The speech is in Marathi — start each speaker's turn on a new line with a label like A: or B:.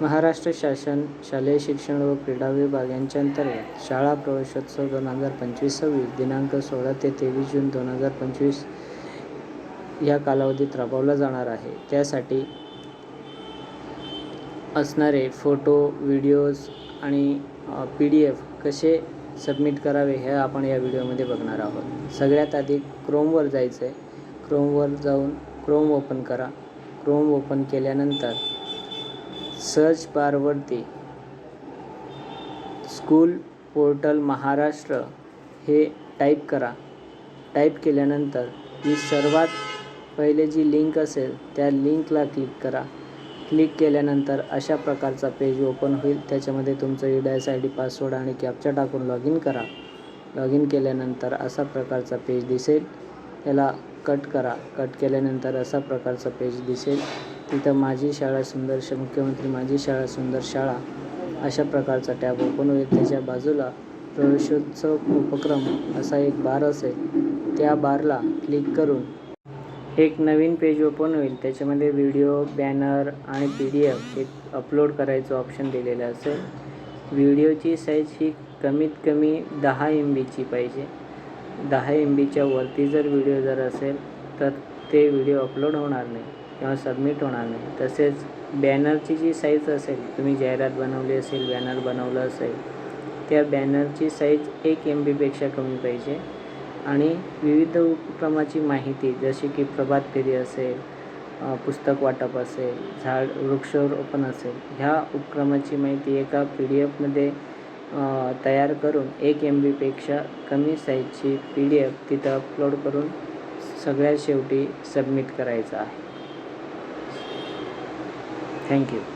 A: महाराष्ट्र शासन शालेय शिक्षण व क्रीडा विभाग यांच्या अंतर्गत शाळा प्रवेशोत्सव दोन हजार पंचवीस सव्वीस दिनांक सोळा ते तेवीस जून दोन हजार पंचवीस या कालावधीत राबवला जाणार आहे. त्यासाठी असणारे फोटो व्हिडिओज आणि पी डी एफ कसे सबमिट करावे हे आपण या व्हिडिओमध्ये बघणार आहोत. सगळ्यात आधी क्रोमवर जायचं आहे क्रोमवर जाऊन क्रोम ओपन करा. क्रोम ओपन केल्यानंतर सर्च बारवरती स्कूल पोर्टल महाराष्ट्र हे टाईप करा. टाईप केल्यानंतर ही सर्वात पहिले जी लिंक असेल त्या लिंकला क्लिक करा. क्लिक केल्यानंतर अशा प्रकारचा पेज ओपन होईल. त्याच्यामध्ये तुमचं ई डायस आय डी पासवर्ड आणि कॅप्चा टाकून लॉग इन करा. लॉग इन केल्यानंतर असा प्रकारचा पेज दिसेल. त्याला कट करा. कट केल्यानंतर असा प्रकारचा पेज दिसेल. तिथं माझी शाळा सुंदर श मुख्यमंत्री माझी शाळा सुंदर शाळा अशा प्रकारचा टॅब ओपन होईल त्याच्या बाजूला प्रवेशोत्सव उपक्रम असा एक बार असेल त्या बारला क्लिक करून एक नवीन पेज ओपन होईल त्याच्यामध्ये व्हिडिओ बॅनर आणि पी डी एफ एक अपलोड करायचं ऑप्शन दिलेलं असेल. व्हिडिओची साईज ही कमीत कमी दहा एम बीची पाहिजे. दहा एम बीच्या वरती जर व्हिडिओ जर असेल तर ते व्हिडिओ अपलोड होणार नाही. किंवा सबमिट होणार नाही. तसेच बॅनरची जी साईज असेल तुम्ही जाहिरात बनवली असेल बॅनर बनवलं असेल त्या बॅनरची साईज एक एम बीपेक्षा कमी पाहिजे. आणि विविध उपक्रमाची माहिती जशी की प्रभात फेरी असेल पुस्तक वाटप असेल झाड वृक्षारोपण असेल ह्या उपक्रमाची माहिती एका पी डी एफमध्ये तयार करून एक एम बीपेक्षा कमी साईजची पी डी एफ तिथं अपलोड करून सगळ्यात शेवटी सबमिट करायचं आहे. Thank you